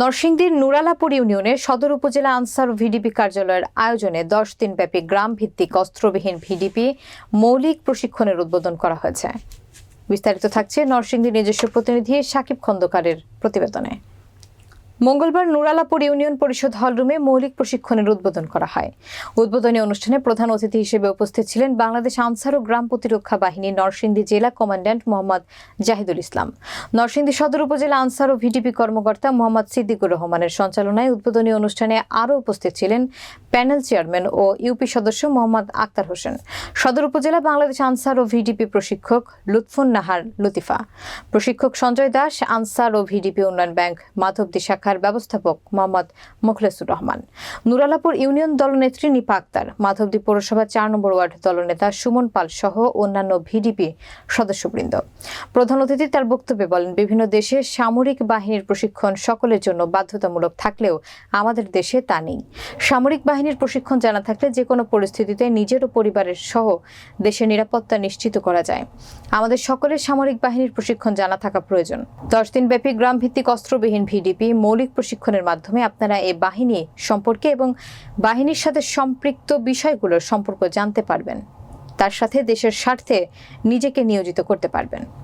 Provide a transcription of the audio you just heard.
নরসিংদীর নুরালাপুর ইউনিয়নে সদর উপজেলা আনসার ভিডিপি কার্যালয়ের আয়োজনে দশ দিনব্যাপী গ্রাম ভিত্তিক অস্ত্রবিহীন ভিডিপি মৌলিক প্রশিক্ষণের উদ্বোধন করা হয়েছে। বিস্তারিত থাকছে নরসিংদীর নিজস্ব প্রতিনিধি সাকিব খন্দকারের প্রতিবেদনে। মঙ্গলবার নুরালাপুর ইউনিয়ন পরিষদ হলরুমে মৌলিক প্রশিক্ষণের উদ্বোধন করা হয়। উদ্বোধনী অনুষ্ঠানে প্রধান অতিথি হিসেবে উপস্থিত ছিলেন বাংলাদেশ আনসার ও গ্রাম প্রতিরক্ষা বাহিনী নরসিংদী জেলা কমান্ড্যান্ট মোহাম্মদ জাহিদুল ইসলাম। নরসিংদী সদর উপজেলা আনসার ও ভিডিপি কর্মকর্তা মোহাম্মদ সিদ্দিকুর রহমানের সঞ্চালনায় উদ্বোধনী অনুষ্ঠানে আরও উপস্থিত ছিলেন প্যানেল চেয়ারম্যান ও ইউপি সদস্য মোহাম্মদ আক্তার হোসেন। সদর উপজেলা বাংলাদেশ আনসার ও ভিডিপি প্রশিক্ষক লুৎফুন নাহার লতিফা। প্রশিক্ষক সঞ্জয় দাস, আনসার ও ভিডিপি উন্নয়ন ব্যাংক মাধবদী শাখার ব্যবস্থাপক মোহাম্মদ মুখলেসুর রহমান। নুরালাপুর ইউনিয়ন দলনেত্রী নিপা আক্তার, মাধবদী পৌরসভা চার নম্বর ওয়ার্ড দলনেতা সুমন পাল সহ অন্যান্য ভিডিপি সদস্যবৃন্দ। প্রধান অতিথি তার বক্তব্যে বলেন, বিভিন্ন দেশে সামরিক বাহিনীর প্রশিক্ষণ সকলের জন্য বাধ্যতামূলক থাকলেও আমাদের দেশে তা নেই। সামরিক বাহিনীর প্রশিক্ষণ জানা থাকলে যে কোনো পরিস্থিতিতে নিজের ও পরিবারের সহ দেশের নিরাপত্তা নিশ্চিত করা যায়। আমাদের সকলের সামরিক বাহিনীর প্রশিক্ষণ জানা থাকা প্রয়োজন। দশ দিন ব্যাপী গ্রাম ভিত্তিক অস্ত্রবিহীন ভিডিপি, মৌলিক প্রশিক্ষণের মাধ্যমে আপনারা এই বাহিনী সম্পর্কে এবং বাহিনীর সাথে সম্পৃক্ত বিষয়গুলোর সম্পর্ক জানতে পারবেন। তার সাথে দেশের স্বার্থে নিজেকে নিয়োজিত করতে পারবেন।